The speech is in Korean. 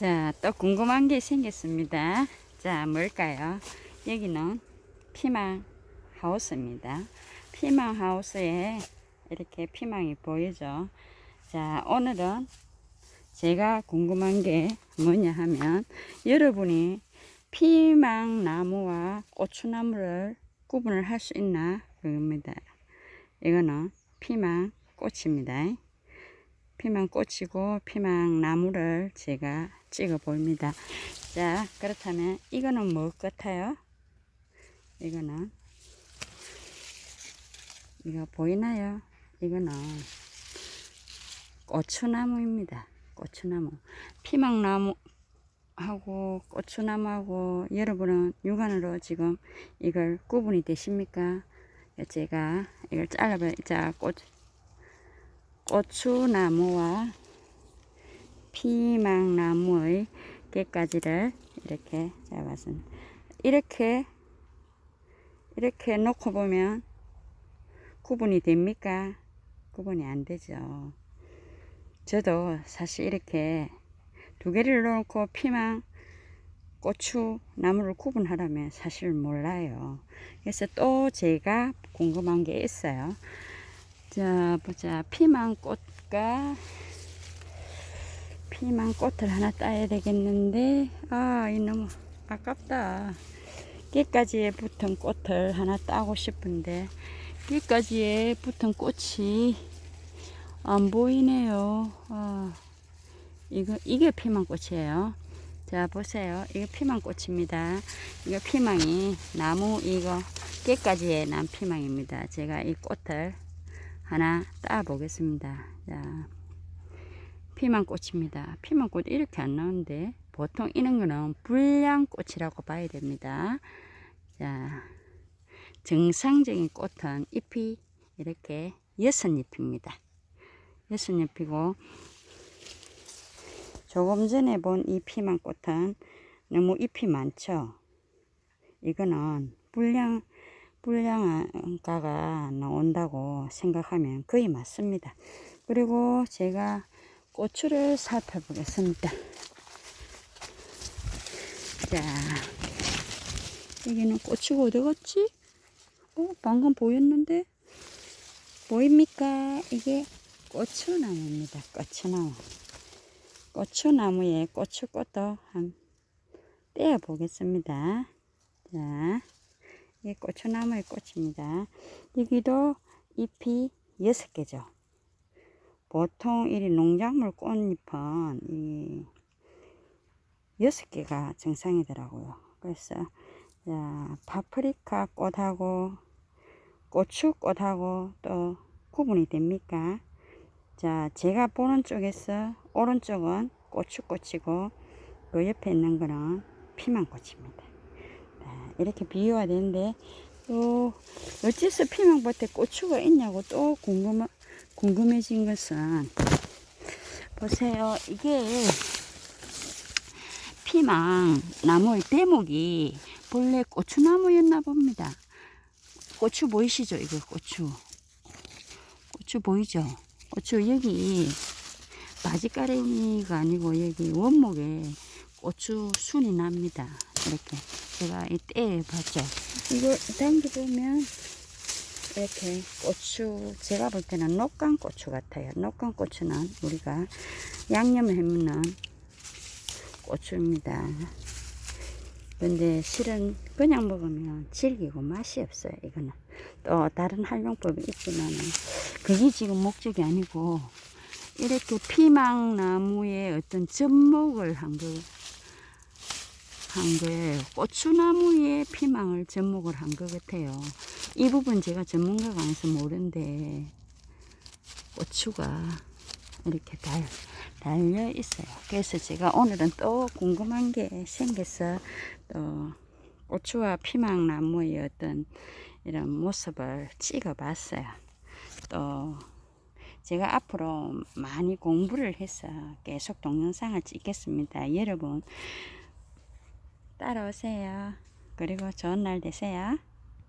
자, 또 궁금한 게 생겼습니다. 자, 뭘까요? 여기는 피망 하우스입니다. 피망 하우스에 이렇게 피망이 보이죠? 자, 오늘은 제가 궁금한 게 뭐냐 하면 여러분이 피망 나무와 고추나무를 구분을 할 수 있나 그겁니다. 이거는 피망 꽃입니다. 피망 꽃이고 피망 나무를 제가 찍어 봅니다. 자, 그렇다면 이거는 뭐 같아요? 이거는 이거 보이나요? 이거는 고추나무입니다. 고추나무. 피망나무 하고 고추나무하고 여러분은 육안으로 지금 이걸 구분이 되십니까? 제가 이걸 잘라봐요. 자, 꽃, 고추나무와 피망나무의 깨까지를 이렇게 잡았습니다. 이렇게 이렇게 놓고 보면 구분이 됩니까? 구분이 안 되죠. 저도 사실 이렇게 두 개를 놓고 피망 고추 나무를 구분하려면 사실 몰라요. 그래서 또 제가 궁금한 게 있어요. 자, 보자. 피망 꽃과 피망 꽃을 하나 따야 되겠는데, 아, 이 너무 아깝다. 깨까지에 붙은 꽃을 하나 따고 싶은데, 깨까지에 붙은 꽃이 안 보이네요. 아, 이거, 이게 피망 꽃이에요. 자, 보세요. 이게 피망 꽃입니다. 이거 피망이 나무 이거 깨까지의 난 피망입니다. 제가 이 꽃을 하나 따 보겠습니다. 자, 피망꽃입니다. 피망꽃 이렇게 안 나오는데 보통 이런 거는 불량꽃이라고 봐야 됩니다. 자, 정상적인 꽃은 잎이 이렇게 여섯 잎입니다. 여섯 잎이고 조금 전에 본 이 피망꽃은 너무 잎이 많죠. 이거는 불량 불량가가 나온다고 생각하면 거의 맞습니다. 그리고 제가 고추를 살펴보겠습니다. 자, 여기는 고추가 어디 갔지? 어, 방금 보였는데? 보입니까? 이게 고추나무입니다. 고추나무. 고추나무에 고추꽃도 한 떼어 보겠습니다. 자, 이게 고추나무의 꽃입니다. 여기도 잎이 여섯 개죠. 보통 이 농작물 꽃잎은 이 여섯 개가 정상이더라고요. 그래서 자, 파프리카 꽃하고 고추 꽃하고 또 구분이 됩니까? 자, 제가 보는 쪽에서 오른쪽은 고추꽃이고 그 옆에 있는 거는 피망꽃입니다. 자, 이렇게 비교가 되는데 또 어째서 피망밭에 고추가 있냐고 또 궁금 궁금해진 것은 보세요. 이게 피망 나무의 대목이 본래 고추나무였나 봅니다. 고추 보이시죠? 이거 고추. 고추 보이죠? 고추 여기 바지가랭이가 아니고 여기 원목에 고추 순이 납니다. 이렇게 제가 이때 봤죠. 이거 당겨보면 이렇게 고추 제가 볼 때는 녹간 고추 같아요. 녹간 고추는 우리가 양념을 해먹는 고추입니다. 근데 실은 그냥 먹으면 질기고 맛이 없어요. 이거는 또 다른 활용법이 있지만은 그게 지금 목적이 아니고 이렇게 피망나무의 어떤 접목을 한 거, 한 거예요. 고추나무에 피망을 접목을 한 것 같아요. 이 부분 제가 전문가가 아니서 모르는데 고추가 이렇게 달, 달려 있어요. 그래서 제가 오늘은 또 궁금한 게 생겨서 또 고추와 피망나무의 어떤 이런 모습을 찍어 봤어요. 또 제가 앞으로 많이 공부를 해서 계속 동영상을 찍겠습니다. 여러분 따라오세요. 그리고 좋은 날 되세요.